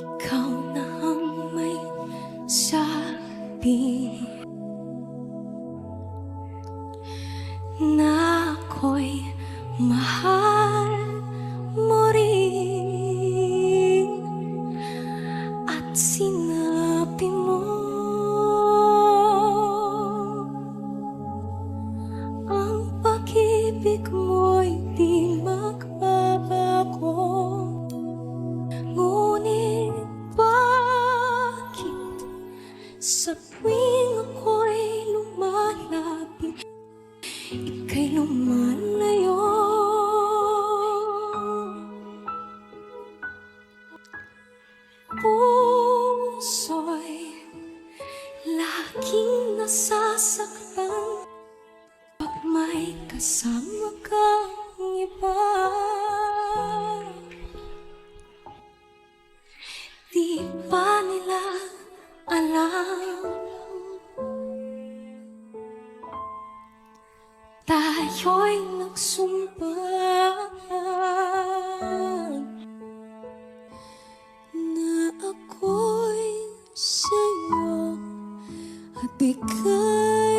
Ikaw na ang may Na ako'y mahal mo At sinabi mo Ang pag-ibig mo sa tuwing ako'y lumalapit Ika'y lumalayo. Puso'y laging nasasaktan Pag may kasama kang Tayo'y nagsumpaan Na ako'y sa'yo At ika'y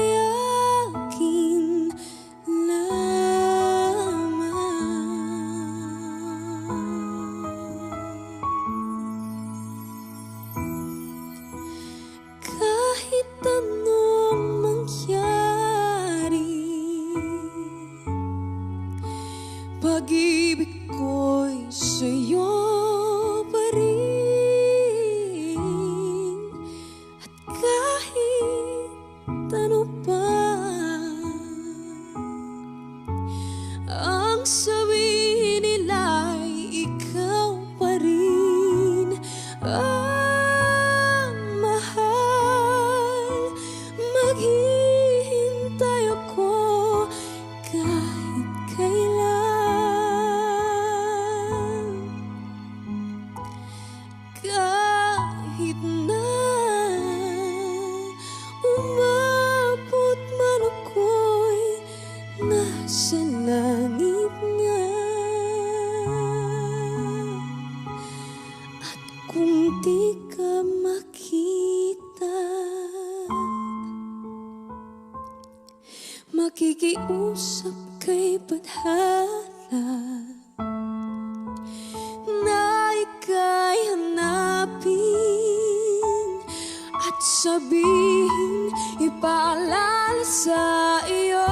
di makita. Makikiusap kay Badhala Na ika'y hanapin At sabihin Ipaalala sa iyo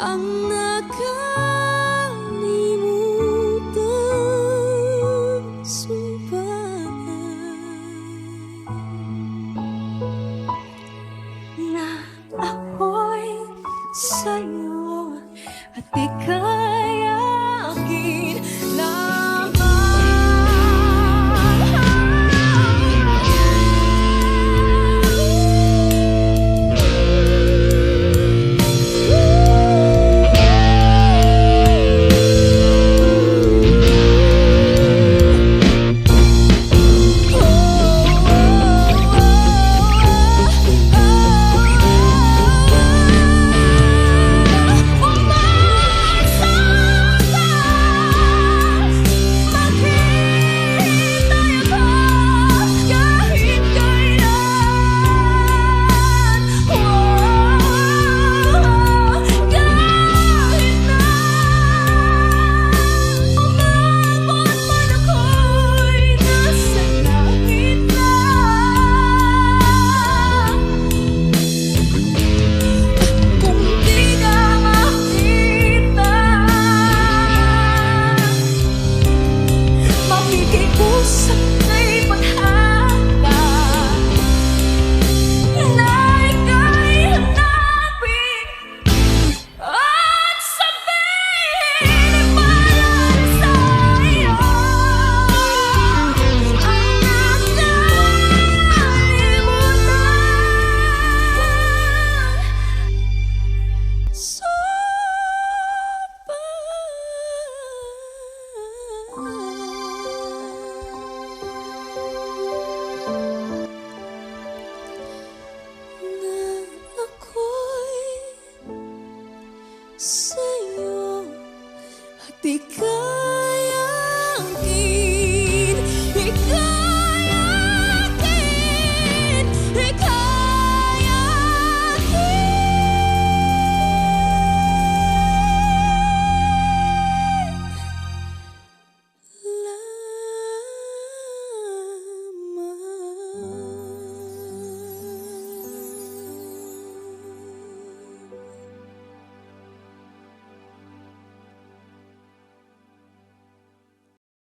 Ang nakalimutan at Good.